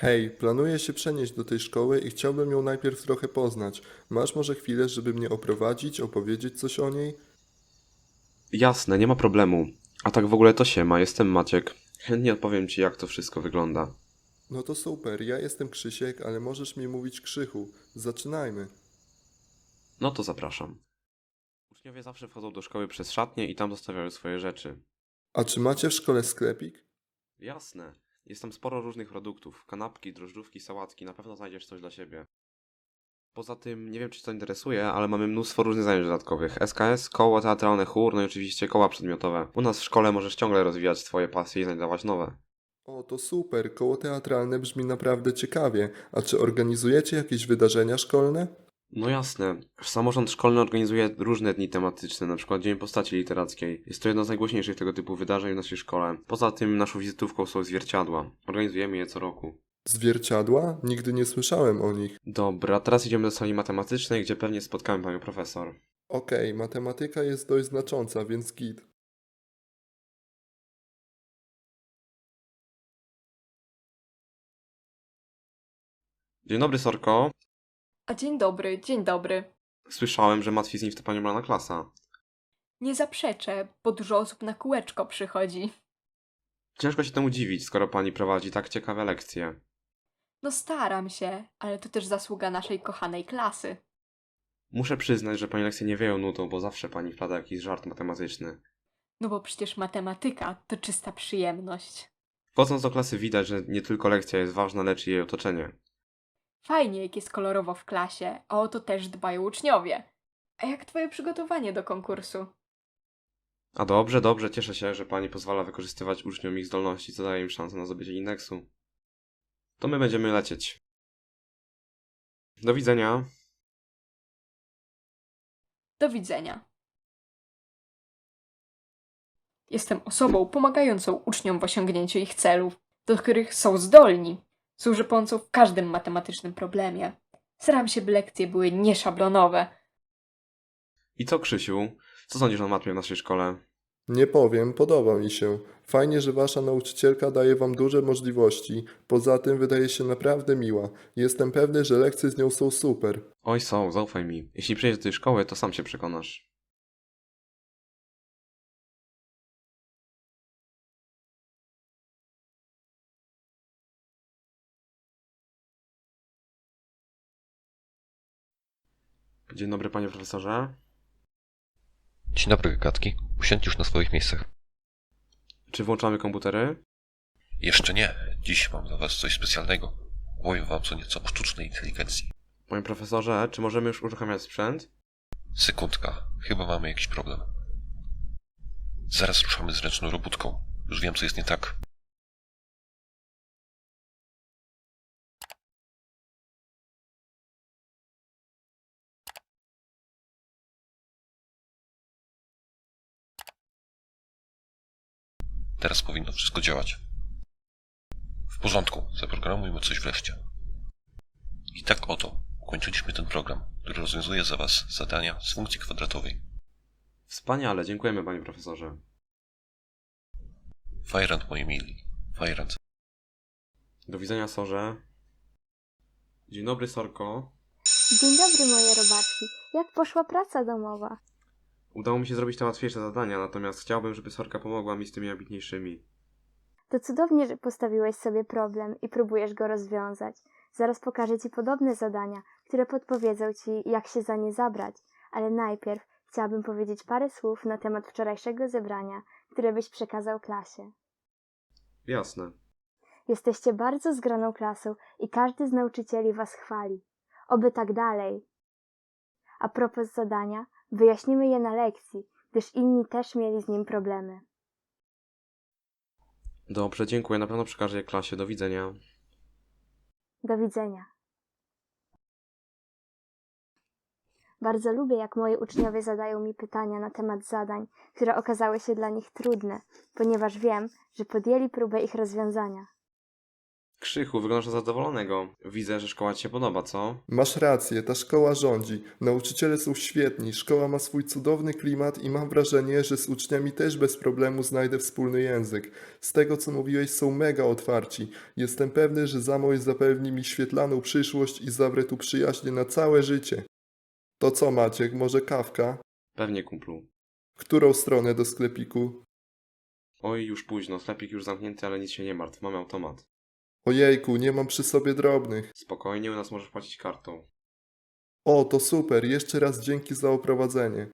Hej, planuję się przenieść do tej szkoły i chciałbym ją najpierw trochę poznać. Masz może chwilę, żeby mnie oprowadzić, opowiedzieć coś o niej? Jasne, nie ma problemu. A tak w ogóle to się ma, jestem Maciek. Chętnie odpowiem ci, jak to wszystko wygląda. No to super, ja jestem Krzysiek, ale możesz mi mówić Krzychu. Zaczynajmy. No to zapraszam. Uczniowie zawsze wchodzą do szkoły przez szatnie i tam zostawiają swoje rzeczy. A czy macie w szkole sklepik? Jasne, jest tam sporo różnych produktów. Kanapki, drożdżówki, sałatki, na pewno znajdziesz coś dla siebie. Poza tym, nie wiem czy to interesuje, ale mamy mnóstwo różnych zajęć dodatkowych. SKS, koło teatralne chór, no i oczywiście koła przedmiotowe. U nas w szkole możesz ciągle rozwijać swoje pasje i znajdować nowe. O, to super, koło teatralne brzmi naprawdę ciekawie. A czy organizujecie jakieś wydarzenia szkolne? No jasne. Samorząd szkolny organizuje różne dni tematyczne, na przykład Dzień Postaci Literackiej. Jest to jedno z najgłośniejszych tego typu wydarzeń w naszej szkole. Poza tym naszą wizytówką są zwierciadła. Organizujemy je co roku. Zwierciadła? Nigdy nie słyszałem o nich. Dobra, teraz idziemy do sali matematycznej, gdzie pewnie spotkamy panią profesor. Okej, matematyka jest dość znacząca, więc git. Dzień dobry, Sorko. A dzień dobry, dzień dobry. Słyszałem, że matwi z nim w pani ubrana klasa. Nie zaprzeczę, bo dużo osób na kółeczko przychodzi. Ciężko się temu dziwić, skoro pani prowadzi tak ciekawe lekcje. No staram się, ale to też zasługa naszej kochanej klasy. Muszę przyznać, że pani lekcje nie wieją nutą, bo zawsze pani wplata jakiś żart matematyczny. No bo przecież matematyka to czysta przyjemność. Wchodząc do klasy widać, że nie tylko lekcja jest ważna, lecz i jej otoczenie. Fajnie, jak jest kolorowo w klasie, a o to też dbają uczniowie. A jak twoje przygotowanie do konkursu? A dobrze, dobrze, cieszę się, że pani pozwala wykorzystywać uczniom ich zdolności, co daje im szansę na zdobycie indeksu. To my będziemy lecieć. Do widzenia. Do widzenia. Jestem osobą pomagającą uczniom w osiągnięciu ich celów, do których są zdolni. Służę pomocą w każdym matematycznym problemie. Staram się, by lekcje były nieszablonowe. I co, Krzysiu? Co sądzisz o matmie w naszej szkole? Nie powiem, podoba mi się. Fajnie, że wasza nauczycielka daje wam duże możliwości. Poza tym wydaje się naprawdę miła. Jestem pewny, że lekcje z nią są super. Oj, są, zaufaj mi. Jeśli przyjdziesz do tej szkoły, to sam się przekonasz. Dzień dobry, panie profesorze. Dzień dobry, gadki. Usiądźcie już na swoich miejscach. Czy włączamy komputery? Jeszcze nie. Dziś mam dla was coś specjalnego. Powiem wam co nieco o sztucznej inteligencji. Panie profesorze, czy możemy już uruchamiać sprzęt? Sekundka. Chyba mamy jakiś problem. Zaraz ruszamy z ręczną robótką. Już wiem, co jest nie tak. Teraz powinno wszystko działać. W porządku, zaprogramujmy coś wreszcie. I tak oto ukończyliśmy ten program, który rozwiązuje za Was zadania z funkcji kwadratowej. Wspaniale, dziękujemy, panie profesorze. Fajrant, moi mili. Fajrant. Do widzenia, Sorze. Dzień dobry, Sorko. Dzień dobry, moje robaczki. Jak poszła praca domowa? Udało mi się zrobić te łatwiejsze zadania, natomiast chciałbym, żeby Sorka pomogła mi z tymi ambitniejszymi. To cudownie, że postawiłeś sobie problem i próbujesz go rozwiązać. Zaraz pokażę Ci podobne zadania, które podpowiedzą Ci, jak się za nie zabrać. Ale najpierw chciałabym powiedzieć parę słów na temat wczorajszego zebrania, które byś przekazał klasie. Jasne. Jesteście bardzo zgraną klasą i każdy z nauczycieli Was chwali. Oby tak dalej. A propos zadania, wyjaśnimy je na lekcji, gdyż inni też mieli z nim problemy. Dobrze, dziękuję. Na pewno przekażę je klasie. Do widzenia. Do widzenia. Bardzo lubię, jak moi uczniowie zadają mi pytania na temat zadań, które okazały się dla nich trudne, ponieważ wiem, że podjęli próbę ich rozwiązania. Krzychu, wyglądasz na zadowolonego. Widzę, że szkoła ci się podoba, co? Masz rację, ta szkoła rządzi. Nauczyciele są świetni, szkoła ma swój cudowny klimat i mam wrażenie, że z uczniami też bez problemu znajdę wspólny język. Z tego co mówiłeś, są mega otwarci. Jestem pewny, że Zamoj zapewni mi świetlaną przyszłość i zawrę tu przyjaźnie na całe życie. To co Maciek, może kawka? Pewnie, kumplu. Którą stronę do sklepiku? Oj, już późno, sklepik już zamknięty, ale nic się nie martw, mamy automat. Ojejku, nie mam przy sobie drobnych. Spokojnie, u nas możesz płacić kartą. O, to super, jeszcze raz dzięki za oprowadzenie.